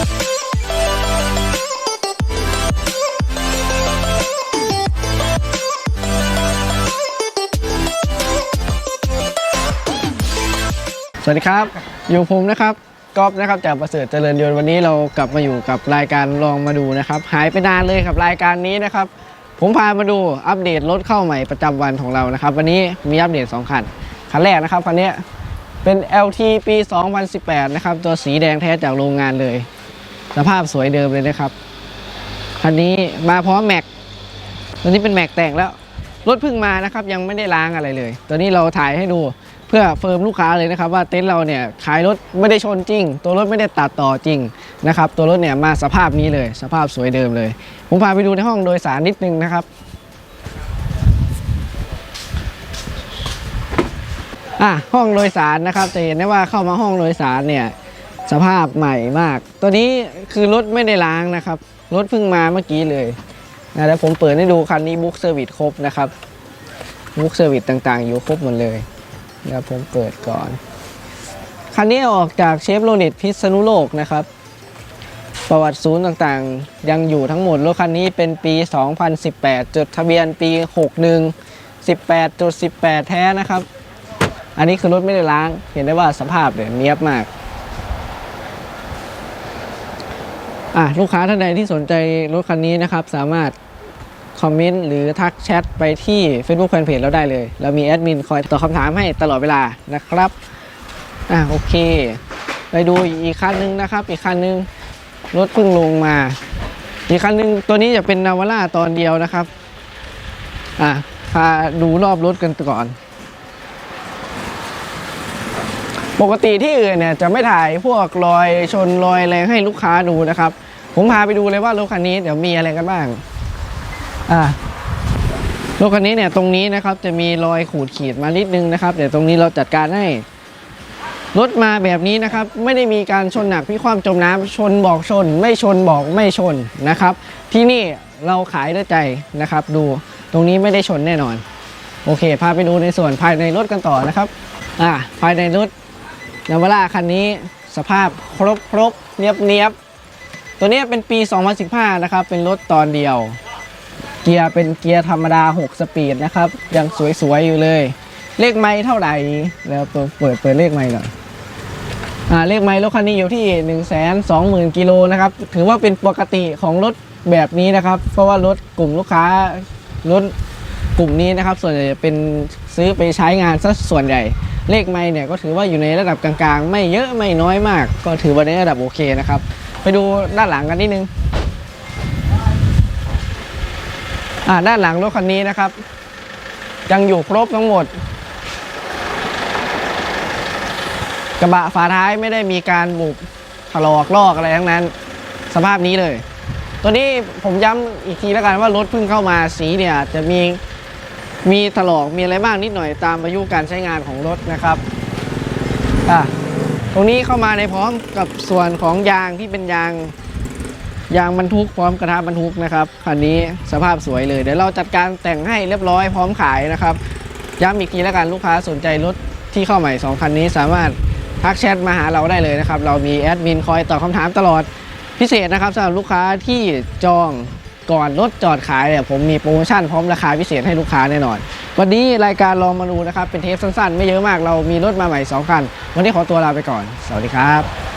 สวัสดีครับ อยู่ผมนะครับก๊อฟนะครับจากประเสริฐเจริญยนต์วันนี้เรากลับมาอยู่กับรายการลองมาดูนะครับ หายไปนานเลยกับรายการนี้นะครับ ผมพามาดูอัปเดตรถเข้าใหม่ประจำวันของเรานะครับ วันนี้มีอัปเดต 2 คัน คันแรกนะครับคันนี้เป็น LT ปี 2018 นะครับ ตัวสีแดงแท้จากโรงงานเลย สภาพสวยเดิมเลยนะครับ คันนี้มาพร้อมแม็ก ตัวนี้เป็นแม็กแต่งแล้ว รถเพิ่งมานะครับ ยังไม่ได้ล้างอะไรเลย ตัวนี้เราถ่ายให้ดูเพื่อเฟิร์มลูกค้าเลยนะครับ ว่าเต็นท์เราเนี่ยขายรถไม่ได้ชนจริง ตัวรถไม่ได้ตัดต่อจริงนะครับ ตัวรถเนี่ยมาสภาพนี้เลย สภาพสวยเดิมเลย ผมพาไปดูในห้องโดยสารนิดนึงนะครับอะห้องโดยสารนะครับจะเห็นได้ว่าเข้ามาห้องโดยสารเนี่ย สภาพใหม่มาก ตัวนี้คือรถไม่ได้ล้างนะครับ รถเพิ่งมาเมื่อกี้เลยนะแล้วผมเปิดให้ดูคันนี้บุ๊กเซอร์วิสครบนะครับบุ๊กเซอร์วิสต่างๆ อยู่ครบหมดเลยเดี๋ยวผมเปิดก่อน คันนี้ออกจากเชฟโรเลตพิษณุโลกนะครับ ประวัติศูนย์ต่างๆ ยังอยู่ทั้งหมด รถคันนี้เป็นปี 2018 จดทะเบียนปี 61 18จด18 แท้นะครับ อันนี้คือรถไม่ได้ล้าง เห็นได้ว่าสภาพเนี่ยเนียบมาก อะลูกค้าท่านใดที่สนใจรถคันนี้นะครับ สามารถคอมเมนต์หรือทักแชทไปที่ Facebook Fanpage เราได้เลย เรามีแอดมินคอยตอบคำถามให้ตลอดเวลานะครับอะโอเค ไปดูอีกคันนึงนะครับ อีกคันนึงรถเพิ่งลงมา อีกคันนึงตัวนี้จะเป็นนาวาร่าตอนเดียวนะครับอะพาดูรอบรถกันก่อน ปกติที่อื่นเนี่ยจะไม่ถ่ายพวกรอยชนรอยอะไรให้ลูกค้าดูนะครับ ผมพาไปดูเลยว่ารถคันนี้เดี๋ยวมีอะไรกันบ้างอ่ารถคันนี้เนี่ยตรงนี้นะครับจะมีรอยขูดขีดมานิดนึงนะครับเดี๋ยวตรงนี้เราจัดการให้รถมาแบบนี้นะครับ ไม่ได้มีการชนหนักพิความจมน้ำชนบอกชน ไม่ชนบอกไม่ชนนะครับ ที่นี่เราขายด้วยใจนะครับ ดูตรงนี้ไม่ได้ชนแน่นอน โอเค พาไปดูในส่วนภายในรถกันต่อนะครับ อ่าภายในรถ นาวราคันนี้สภาพครบครบเนียบเนียบตัวนี้เป็นปี 2015 นะครับ เป็นรถตอนเดียว เกียร์เป็นเกียร์ธรรมดา 6 สปีดนะครับ ยังสวยๆ อยู่เลย เลขไม้เท่าไหร่แล้วเปิดเปิดเปิดเลขไม้หน่อยอ่าเลขไม้รถคันนี้อยู่ที่ 1 2 0 0 0 0กิโลนะครับ ถือว่าเป็นปกติของรถแบบนี้นะครับ เพราะว่ารถกลุ่มลูกค้ารถกลุ่มนี้นะครับ ส่วนใหญ่จะเป็นซื้อไปใช้งานซะส่วนใหญ่ เลขไม้เนี่ยก็ถือว่าอยู่ในระดับกลางๆ ไม่เยอะไม่น้อยมาก ก็ถือว่าในระดับโอเคนะครับ ไปดูด้านหลังกันนิดนึงอ่าด้านหลังรถคันนี้นะครับ ยังอยู่ครบทั้งหมด กระบะฝาท้ายไม่ได้มีการบุบถลอกลอกอะไรทั้งนั้น สภาพนี้เลย ตัวนี้ผมย้ำอีกทีแล้วกันว่ารถเพิ่งเข้ามาสีเนี่ยจะมี มีถลอกมีอะไรบ้างนิดหน่อยตามอายุการใช้งานของรถนะครับอะตรงนี้เข้ามาในพร้อมกับส่วนของยางที่เป็นยางยางบรรทุกพร้อมกระทะบรรทุกนะครับคันนี้สภาพสวยเลยเดี๋ยวเราจัดการแต่งให้เรียบร้อยพร้อมขายนะครับย้ำอีกทีแล้วกันลูกค้าสนใจรถที่เข้าใหม่2คันนี้สามารถทักแชทมาหาเราได้เลยนะครับ เรามีแอดมินคอยตอบคำถามตลอดพิเศษนะครับสำหรับลูกค้าที่จอง ก่อนรถจอดขายเนี่ยผมมีโปรโมชั่นพร้อมราคาพิเศษให้ลูกค้าแน่นอน วันนี้รายการลองมาดูนะครับเป็นเทปสั้นๆ ไม่เยอะมากเรามีรถมาใหม่ 2 คัน วันนี้ขอตัวลาไปก่อน สวัสดีครับ